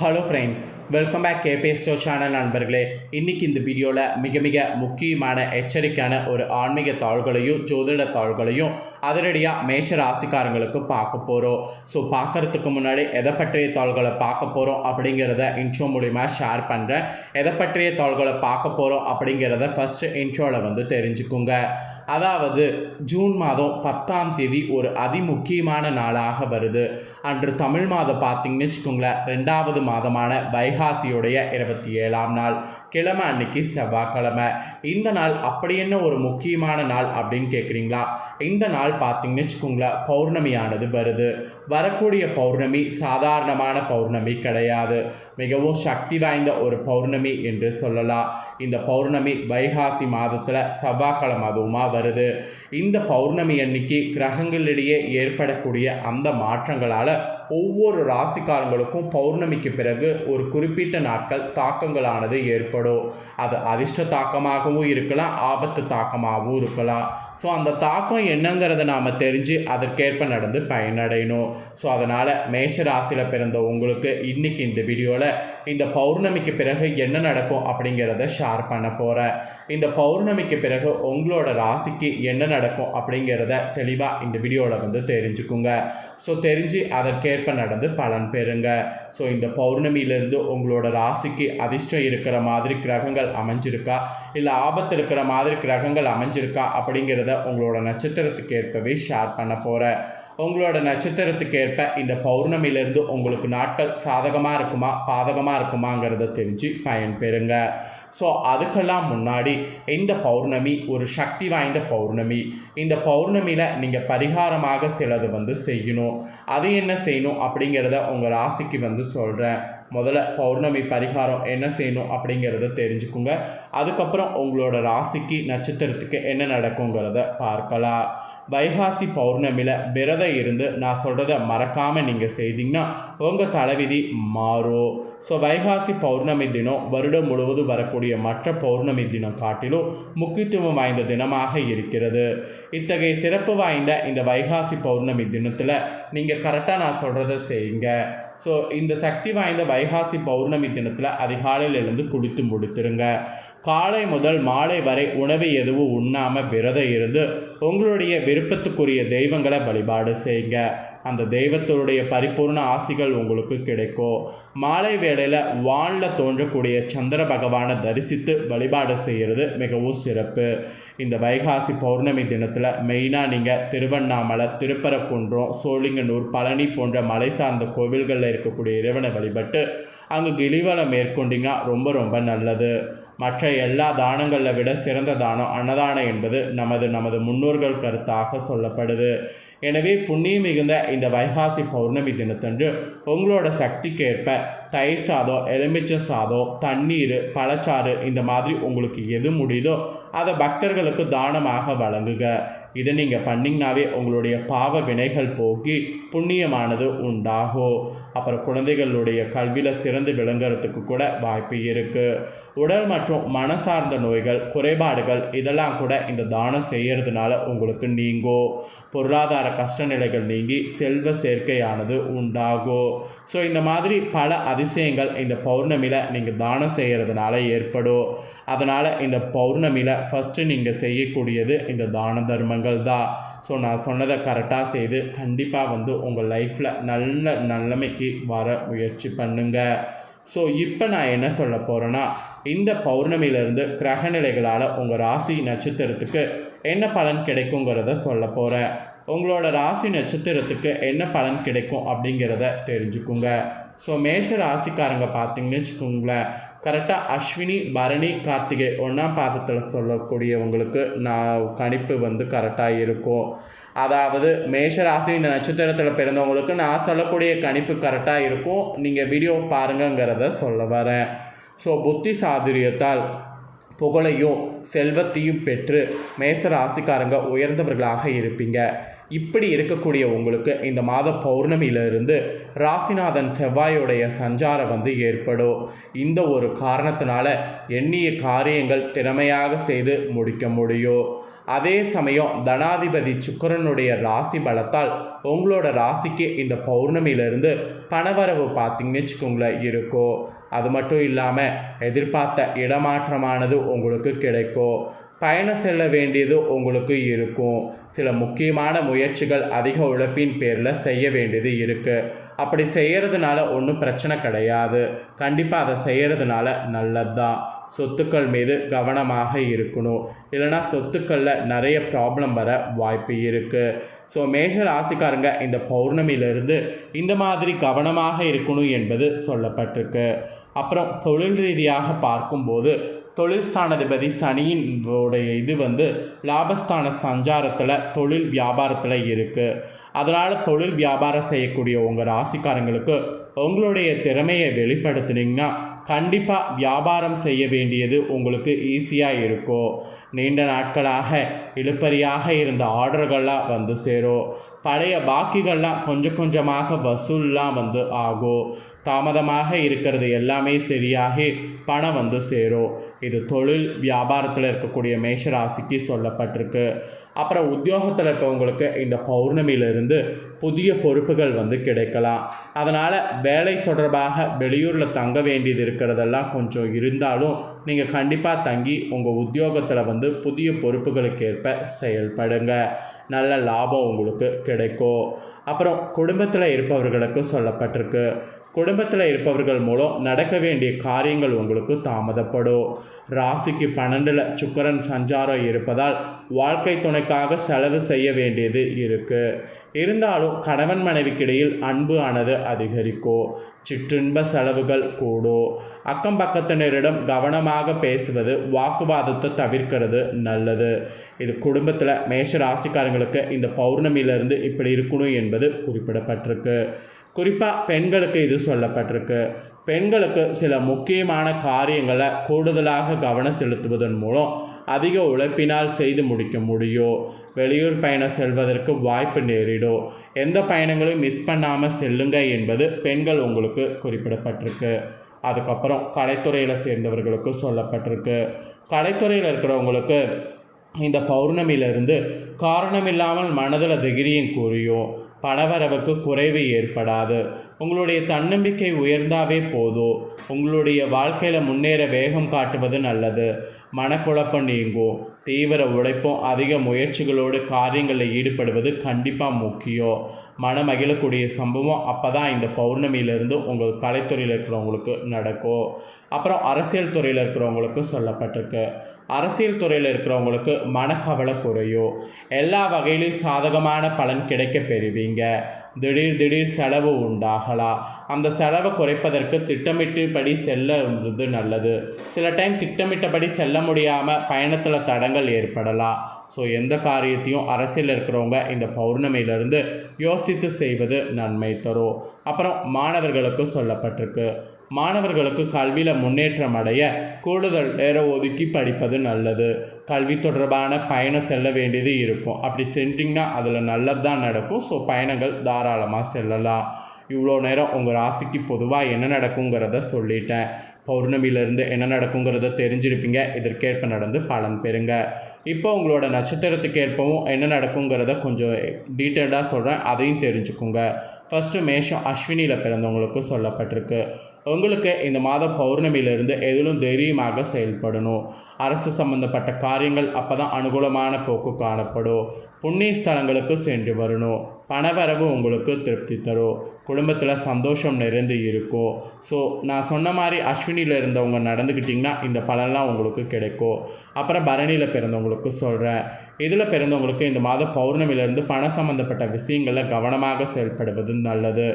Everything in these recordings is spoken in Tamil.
ஹலோ ஃப்ரெண்ட்ஸ் வெல்கம் பேக் கேபே ஸ்டோ சேனல் நண்பர்களே. இன்றைக்கி இந்த வீடியோவில் மிக மிக முக்கியமான எச்சரிக்கையான ஒரு ஆன்மீக தாள்களையும் ஜோதிட தாள்களையும் அதிரடியாக மேஷ ராசிக்காரங்களுக்கு பார்க்க போகிறோம் ஸோ பார்க்கறதுக்கு முன்னாடி எதை பற்றிய தாள்களை பார்க்க போகிறோம் அப்படிங்கிறத இன்ட்ரோ மூலிமா ஷேர் பண்ணுறேன் எதை பற்றிய தாள்களை பார்க்க போகிறோம் அப்படிங்கிறத ஃபஸ்ட்டு இன்ட்ரோவில் வந்து தெரிஞ்சுக்குங்க. அதாவது ஜூன் மாதம் பத்தாம் தேதி ஒரு அதிமுக்கியமான நாளாக வருது. அன்று தமிழ் மாதம் பார்த்தீங்கன்னு வச்சுக்கோங்களேன் ரெண்டாவது மாதமான வைகாசியுடைய இருபத்தி ஏழாம் நாள். கிழமை அன்னைக்கு செவ்வாய்க்கிழமை. இந்த நாள் அப்படி என்ன ஒரு முக்கியமான நாள் அப்படின்னு கேட்குறீங்களா இந்த நாள் பார்த்தீங்கன்னு வச்சுக்கோங்களேன் பௌர்ணமியானது வருது. வரக்கூடிய பௌர்ணமி சாதாரணமான பௌர்ணமி கிடையாது. மிகவும் சக்தி வாய்ந்த ஒரு பௌர்ணமி என்று சொல்லலாம். இந்த பௌர்ணமி வைகாசி மாதத்தில் செவ்வாய்க்கிழமை அதுவுமா வருது. இந்த பௌர்ணமி அன்னைக்கு கிரகங்களிடையே ஏற்படக்கூடிய அந்த மாற்றங்களால் ஒவ்வொரு ராசிக்காரங்களுக்கும் பௌர்ணமிக்கு பிறகு ஒரு குறிப்பிட்ட நாட்கள் தாக்கங்களானது ஏற்படும். அது அதிர்ஷ்ட தாக்கமாகவும் இருக்கலாம் ஆபத்து தாக்கமாகவும் இருக்கலாம். ஸோ அந்த தாக்கம் என்னங்கிறத நாம் தெரிஞ்சு அதற்கேற்ப நடந்து பயனடையணும். ஸோ அதனால் மேஷ ராசியில் பிறந்த உங்களுக்கு இன்றைக்கி இந்த வீடியோவில் இந்த பௌர்ணமிக்கு பிறகு என்ன நடக்கும் அப்படிங்கிறத ஷேர் பண்ண போகிறேன் இந்த பௌர்ணமிக்கு பிறகு உங்களோட ராசிக்கு என்ன நடக்கும் அப்படிங்கிறத தெளிவாக இந்த வீடியோவில் வந்து தெரிஞ்சுக்குங்க. ஸோ தெரிஞ்சு அதற்கேற்ப நடந்து பலன் பெறுங்க. ஸோ இந்த பௌர்ணமியிலிருந்து உங்களோட ராசிக்கு அதிர்ஷ்டம் இருக்கிற மாதிரி கிரகங்கள் அமைஞ்சிருக்கா? இல்லை ஆபத்து இருக்கிற மாதிரி கிரகங்கள் அமைஞ்சிருக்கா? அப்படிங்கிறத உங்களோட நட்சத்திரத்துக்கு ஏற்பவே ஷேர் பண்ண போகிறேன் உங்களோட நட்சத்திரத்துக்கு ஏற்ப இந்த பௌர்ணமியிலிருந்து உங்களுக்கு நாட்கள் சாதகமாக இருக்குமா பாதகமாக இருக்குமாங்கிறத தெரிஞ்சு பயன்பெறுங்க ஸோ அதுக்கெல்லாம் முன்னாடி இந்த பௌர்ணமி ஒரு சக்தி வாய்ந்த பௌர்ணமி. இந்த பௌர்ணமியில் நீங்கள் பரிகாரமாக சிலது வந்து செய்யணும். அது என்ன செய்யணும் அப்படிங்கிறத உங்கள் ராசிக்கு வந்து சொல்கிறேன் முதல்ல பௌர்ணமி பரிகாரம் என்ன செய்யணும் அப்படிங்கிறத தெரிஞ்சுக்குங்க. அதுக்கப்புறம் உங்களோட ராசிக்கு நட்சத்திரத்துக்கு என்ன நடக்குங்கிறத பார்க்கலாம். வைகாசி பௌர்ணமியில் விரதம் இருந்து நான் சொல்கிறத மறக்காமல் நீங்கள் செய்தீங்கன்னா உங்கள் தலைவிதி மாறும். ஸோ வைகாசி பௌர்ணமி தினம் வருடம் முழுவதும் வரக்கூடிய மற்ற பௌர்ணமி தினம் காட்டிலும் முக்கியத்துவம் வாய்ந்த தினமாக இருக்கிறது இத்தகைய சிறப்பு வாய்ந்த இந்த வைகாசி பௌர்ணமி தினத்தில் நீங்கள் கரெக்டாக நான் சொல்கிறத செய்யுங்க ஸோ இந்த சக்தி வாய்ந்த வைகாசி பௌர்ணமி தினத்தில் அதிகாலையில் எழுந்து குளித்து முடித்துருங்க காலை முதல் மாலை வரை உணவு எதுவும் உண்ணாமல் விரதம் இருந்து உங்களுடைய விருப்பத்துக்குரிய தெய்வங்களை வழிபாடு செய்யுங்க அந்த தெய்வத்தோடைய பரிபூர்ண ஆசிகள் உங்களுக்கு கிடைக்கும் மாலை வேளையில் வானில் தோன்றக்கூடிய சந்திர பகவானை தரிசித்து வழிபாடு செய்கிறது மிகவும் சிறப்பு. இந்த வைகாசி பௌர்ணமி தினத்தில் மெயினாக நீங்கள் திருவண்ணாமலை திருப்பரக்குன்றம் சோழிங்கனூர் பழனி போன்ற மலை சார்ந்த கோவில்களில் இருக்கக்கூடிய இறைவனை வழிபட்டு அங்கே கிளிவலம் மேற்கொண்டிங்கன்னா ரொம்ப ரொம்ப நல்லது. மற்ற எல்லா தானங்களை விட சிறந்த தானம் அன்னதானம் என்பது நமது நமது முன்னோர்கள் கருத்தாக சொல்லப்படுது. எனவே புண்ணியம் மிகுந்த இந்த வைகாசி பௌர்ணமி தினத்தன்று உங்களோட சக்திக்கேற்ப தயிர் சாதம் எலுமிச்சை சாதம் தண்ணீர் பழச்சாறு இந்த மாதிரி உங்களுக்கு எது முடியுதோ அதை பக்தர்களுக்கு தானமாக வழங்குக. இதை நீங்கள் பண்ணிங்கனாவே உங்களுடைய பாவ வினைகள் போக்கி புண்ணியமானது உண்டாகும். அப்புறம் குழந்தைகளுடைய கல்வியில் சிறந்து விளங்குறதுக்கு கூட வாய்ப்பு இருக்குது உடல் மற்றும் மனசார்ந்த நோய்கள் குறைபாடுகள் இதெல்லாம் கூட இந்த தானம் செய்கிறதுனால உங்களுக்கு நீங்கோ பொருளாதார கஷ்ட நிலைகள் நீங்கி செல்வ சேர்க்கையானது உண்டாகும் ஸோ இந்த மாதிரி பல அதிசயங்கள் இந்த பௌர்ணமியில் நீங்கள் தானம் செய்கிறதுனால ஏற்படும் அதனால் இந்த பௌர்ணமியில் ஃபஸ்ட்டு நீங்கள் செய்யக்கூடியது இந்த தான தர்மங்கள் தான் ஸோ நான் சொன்னதை கரெக்டாக செய்து கண்டிப்பாக வந்து உங்கள் லைஃப்பில் நல்ல நிலைமைக்கு வர முயற்சி பண்ணுங்கள் ஸோ இப்போ நான் என்ன சொல்ல போகிறேன்னா இந்த பௌர்ணமியிலிருந்து கிரகநிலைகளால் உங்கள் ராசி நட்சத்திரத்துக்கு என்ன பலன் கிடைக்குங்கிறத சொல்ல போகிறேன் உங்களோட ராசி நட்சத்திரத்துக்கு என்ன பலன் கிடைக்கும் அப்படிங்கிறத தெரிஞ்சுக்குங்க. ஸோ மேஷ ராசிக்காரங்க பார்த்தீங்கன்னு வச்சுக்கோங்களேன் கரெக்டாக அஸ்வினி பரணி கார்த்திகை ஒன்றாம் பாதத்தில் சொல்லக்கூடியவங்களுக்கு நான் கணிப்பு வந்து கரெக்டாக இருக்கும். அதாவது மேஷராசி இந்த நட்சத்திரத்தில் பிறந்தவங்களுக்கு நான் சொல்லக்கூடிய கணிப்பு கரெக்டாக இருக்கும். நீங்கள் வீடியோ பாருங்கங்கிறத சொல்ல வரேன். ஸோ புத்தி சாதுரியத்தால் புகழையும் செல்வத்தையும் பெற்று மேச ராசிக்காரங்க உயர்ந்தவர்களாக இருப்பீங்க. இப்படி இருக்கக்கூடிய உங்களுக்கு இந்த மாத பௌர்ணமியிலிருந்து ராசிநாதன் செவ்வாயுடைய சஞ்சாரம் வந்து ஏற்படும். இந்த ஒரு காரணத்தினால எண்ணிய காரியங்கள் திறமையாக செய்து முடிக்க முடியும். அதே சமயம் தனாதிபதி சுக்கிரனுடைய ராசி பலத்தால் உங்களோட ராசிக்கு இந்த பௌர்ணமியிலிருந்து பணவரவு பார்த்தீங்கன்னு வச்சுக்கோங்களேன் இருக்கோ. அது மட்டும் இல்லாமல் எதிர்பார்த்த இடமாற்றமானது உங்களுக்கு கிடைக்கும் பயணம் செல்ல வேண்டியது உங்களுக்கு இருக்கும். சில முக்கியமான முயற்சிகள் அதிக உழைப்பின் பேரில் செய்ய வேண்டியது இருக்குது அப்படி செய்கிறதுனால ஒன்றும் பிரச்சனை கிடையாது. கண்டிப்பாக அதை செய்கிறதுனால நல்லது தான் சொத்துக்கள் மீது கவனமாக இருக்கணும். இல்லைனா சொத்துக்களில் நிறைய ப்ராப்ளம் வர வாய்ப்பு இருக்குது ஸோ மேஷ ராசிக்காரங்க இந்த பௌர்ணமியிலிருந்து இந்த மாதிரி கவனமாக இருக்கணும் என்பது சொல்லப்பட்டிருக்கு. அப்புறம் தொழில் ரீதியாக பார்க்கும்போது தொழில் ஸ்தானாதிபதி சனியின் உடைய இது வந்து லாபஸ்தான சஞ்சாரத்தில் தொழில் வியாபாரத்தில் இருக்குது அதனால் தொழில் வியாபாரம் செய்யக்கூடிய உங்கள் ராசிக்காரங்களுக்கு உங்களுடைய திறமையை வெளிப்படுத்துனீங்கன்னா கண்டிப்பாக வியாபாரம் செய்ய வேண்டியது உங்களுக்கு ஈஸியாக இருக்கும். நீண்ட நாட்களாக இழுப்பறியாக இருந்த ஆர்டர்கள்லாம் வந்து சேரும். பழைய பாக்கிகள்லாம் கொஞ்சம் கொஞ்சமாக வசூல்லாம் வந்து ஆகும். தாமதமாக இருக்கிறது எல்லாமே சரியாகி பணம் வந்து சேரும். இது தொழில் வியாபாரத்தில் இருக்கக்கூடிய மேஷராசிக்கு சொல்லப்பட்டிருக்கு. அப்புறம் உத்தியோகத்தில் இருக்கவங்களுக்கு இந்த பௌர்ணமியிலிருந்து புதிய பொறுப்புகள் வந்து கிடைக்கலாம். அதனால் வேலை தொடர்பாக வெளியூரில் தங்க வேண்டியது இருக்கிறதெல்லாம் கொஞ்சம் இருந்தாலும் நீங்கள் கண்டிப்பாக தங்கி உங்கள் உத்தியோகத்தில் வந்து புதிய பொறுப்புகளுக்கு ஏற்ப செயல்படுங்க. நல்ல லாபம் உங்களுக்கு கிடைக்கும். அப்புறம் குடும்பத்தில் இருப்பவர்களுக்கு சொல்லப்பட்டிருக்கு. குடும்பத்தில் இருப்பவர்கள் மூலம் நடக்க வேண்டிய காரியங்கள் உங்களுக்கு தாமதப்படும். ராசிக்கு பன்னெண்டில் சுக்கரன் சஞ்சாரம் இருப்பதால் வாழ்க்கை துணைக்காக செலவு செய்ய வேண்டியது இருக்குது இருந்தாலும் கணவன் மனைவிக்கிடையில் அன்பு ஆனது அதிகரிக்கும். சிற்றின்ப செலவுகள் கூடும். அக்கம் பக்கத்தினரிடம் கவனமாக பேசுவது வாக்குவாதத்தை தவிர்க்கிறது நல்லது. இது குடும்பத்தில் மேஷ ராசிக்காரங்களுக்கு இந்த பௌர்ணமியிலிருந்து இப்படி இருக்கணும் என்பது குறிப்பிடப்பட்டிருக்கு. குறிப்பாக பெண்களுக்கு இது சொல்லப்பட்டிருக்கு. பெண்களுக்கு சில முக்கியமான காரியங்களை கூடுதலாக கவனம் செலுத்துவதன் மூலம் அதிக உழைப்பினால் செய்து முடிக்க முடியும் வெளியூர் பயணம் செல்வதற்கு வாய்ப்பு நேரிடும் எந்த பயணங்களையும் மிஸ் பண்ணாமல் செல்லுங்க என்பது பெண்கள் உங்களுக்கு குறிப்பிடப்பட்டிருக்கு. அதுக்கப்புறம் கலைத்துறையில் சேர்ந்தவர்களுக்கு சொல்லப்பட்டிருக்கு. கலைத்துறையில் இருக்கிறவங்களுக்கு இந்த பௌர்ணமியிலிருந்து காரணமில்லாமல் மனதில் திகிரியும் கூறியும் பணவரவுக்கு குறைவு ஏற்படாது. உங்களுடைய தன்னம்பிக்கை உயர்ந்தாவே போதும் உங்களுடைய வாழ்க்கையில் முன்னேற வேகம் காட்டுவது நல்லது. மனக்குழப்பம் நீங்கும் தீவிர உழைப்பும் அதிக முயற்சிகளோடு காரியங்களில் ஈடுபடுவது கண்டிப்பாக முக்கியம் மன மகிழக்கூடிய சம்பவம் அப்போ தான் இந்த பௌர்ணமியிலிருந்து உங்கள் கலைத்துறையில் இருக்கிறவங்களுக்கு நடக்கும் அப்புறம் அரசியல் துறையில் இருக்கிறவங்களுக்கு சொல்லப்பட்டிருக்கு. அரசியல் துறையில் இருக்கிறவங்களுக்கு மனக்கவலை குறையும் எல்லா வகையிலையும் சாதகமான பலன் கிடைக்க பெறுவீங்க. திடீர் திடீர் செலவு உண்டாகலாம் அந்த செலவை குறைப்பதற்கு திட்டமிட்டபடி செல்லுறது நல்லது. சில டைம் திட்டமிட்டபடி செல்ல முடியாமல் பயணத்தில் தடங்கள் ஏற்படலாம் ஸோ எந்த காரியத்தையும் அரசியல் இருக்கிறவங்க இந்த பௌர்ணமியிலிருந்து யோசித்து செய்வது நன்மை தரும். அப்புறம் மாணவர்களுக்கு சொல்லப்பட்டிருக்கு. மாணவர்களுக்கு கல்வியில் முன்னேற்றம் அடைய கூடுதல் நேரம் ஒதுக்கி படிப்பது நல்லது. கல்வி தொடர்பான பயணம் செல்ல வேண்டியது இருக்கும். அப்படி சென்றிங்கன்னா அதில் நல்லது தான் நடக்கும். ஸோ பயணங்கள் தாராளமாக செல்லலாம். இவ்வளோ நேரம் உங்கள் ராசிக்கு பொதுவாக என்ன நடக்குங்கிறத சொல்லிட்டேன். பௌர்ணமியிலேருந்து என்ன நடக்குங்கிறத தெரிஞ்சிருப்பீங்க. இதற்கேற்ப நடந்து பலன் பெறுங்க. இப்போ உங்களோட நட்சத்திரத்துக்கு ஏற்பவும் என்ன நடக்குங்கிறத கொஞ்சம் டீட்டெயில்டாக சொல்கிறேன் அதையும் தெரிஞ்சுக்குங்க. ஃபஸ்ட்டு மேஷம் அஸ்வினியில் பிறந்தவங்களுக்கு சொல்லப்பட்டிருக்கு. உங்களுக்கு இந்த மாத பௌர்ணமியிலிருந்து எதிலும் தைரியமாக செயல்படணும். அரசு சம்பந்தப்பட்ட காரியங்கள் அப்போ தான் அனுகூலமான போக்கு காணப்படும். புண்ணிய ஸ்தலங்களுக்கு சென்று வரணும். பணவரவு உங்களுக்கு திருப்தி தரும். குடும்பத்தில் சந்தோஷம் நிறைந்து இருக்கும். ஸோ நான் சொன்ன மாதிரி அஸ்வினியில் இருந்தவங்க நடந்துக்கிட்டிங்கன்னா இந்த பலன்லாம் உங்களுக்கு கிடைக்கும். அப்புறம் பரணியில் பிறந்தவங்களுக்கு சொல்கிறேன் இதில் பிறந்தவங்களுக்கு இந்த மாத பௌர்ணமியிலிருந்து பணம் சம்மந்தப்பட்ட விஷயங்களில் கவனமாக செயல்படுவது நல்லது.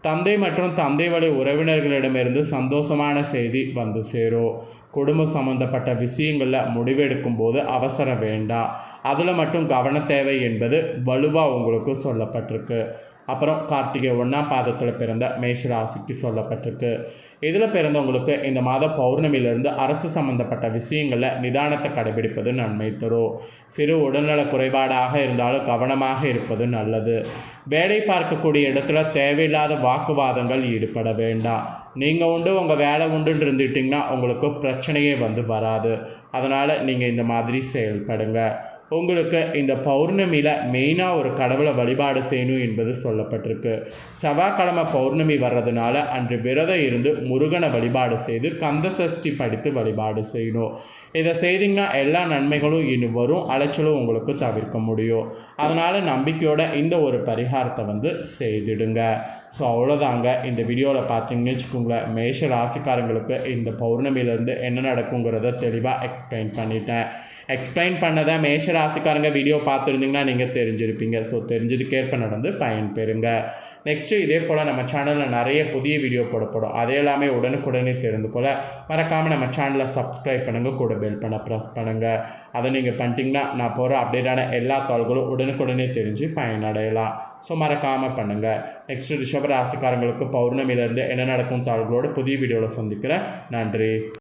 தந்தை மற்றும் தந்தை வழி உறவினர்களிடமிருந்து சந்தோஷமான செய்தி வந்து சேரும் குடும்பம் சம்பந்தப்பட்ட விஷயங்களில் முடிவெடுக்கும் போது அவசரம் வேண்டாம் அதில் மட்டும் கவன தேவை என்பது வலுவாக உங்களுக்கு சொல்லப்பட்டிருக்கு. அப்புறம் கார்த்திகை ஒன்றாம் பாதத்தில் பிறந்த மேஷராசிக்கு சொல்லப்பட்டிருக்கு. இதில் பிறந்தவங்களுக்கு இந்த மாத பௌர்ணமியிலிருந்து அரசு சம்பந்தப்பட்ட விஷயங்களில் நிதானத்தை கடைபிடிப்பது நன்மை தரும். சிறு உடல்நல குறைபாடாக இருந்தாலும் கவனமாக இருப்பது நல்லது. வேலை பார்க்கக்கூடிய இடத்துல தேவையில்லாத வாக்குவாதங்கள் ஈடுபட வேண்டாம். நீங்கள் உண்டு உங்கள் வேலை உண்டுன்னு இருந்துட்டிங்கன்னா உங்களுக்கு பிரச்சனையே வந்து வராது. அதனால் நீங்கள் இந்த மாதிரி செயல்படுங்க. உங்களுக்கு இந்த பௌர்ணமியில் மெயினாக ஒரு கடவுளை வழிபாடு செய்யணும் என்பது சொல்லப்பட்டிருக்கு. செவ்வாய்க்கிழமை பௌர்ணமி வர்றதுனால அன்று விரதம் இருந்து முருகனை வழிபாடு செய்து கந்த சஷ்டி படித்து வழிபாடு செய்யணும். இதை செய்திங்கன்னா எல்லா நன்மைகளும் இனி வரும் அலைச்சலும் உங்களுக்கு தவிர்க்க முடியும். அதனால் நம்பிக்கையோட இந்த ஒரு பரிகாரத்தை வந்து செய்திடுங்க. ஸோ அவ்வளோதாங்க. இந்த வீடியோவில் பார்த்தீங்கன்னு வச்சுக்கோங்களேன் மேஷ ராசிக்காரங்களுக்கு இந்த பௌர்ணமியிலேருந்து என்ன நடக்குங்கிறத தெளிவாக எக்ஸ்பிளைன் பண்ணிட்டேன். எக்ஸ்பிளைன் பண்ணதை மேஷ ராசிக்காரங்க வீடியோ பார்த்துருந்தீங்கன்னா நீங்கள் தெரிஞ்சிருப்பீங்க. ஸோ தெரிஞ்சதுக்கேற்ப நடந்து பயன்பெறுங்க. நெக்ஸ்ட்டு இதே போல் நம்ம சேனலில் நிறைய புதிய வீடியோ போடப்படும். அதே எல்லாமே உடனுக்குடனே தெரிந்து கொள்ள மறக்காமல் நம்ம சேனலை சப்ஸ்கிரைப் பண்ணுங்கள் கூட பெல் பண்ண ப்ரெஸ் பண்ணுங்கள் அதை நீங்கள் பண்ணிட்டீங்கன்னா நான் போகிற அப்டேட்டான எல்லா தாள்களும் உடனுக்குடனே தெரிஞ்சு பயனடையலாம். ஸோ மறக்காமல் பண்ணுங்கள் நெக்ஸ்ட்டு ரிஷப ராசிக்காரங்களுக்கு பௌர்ணமியிலேருந்து என்ன நடக்கும் தாள்களோடு புதிய வீடியோவில் சந்திக்கிறேன். நன்றி.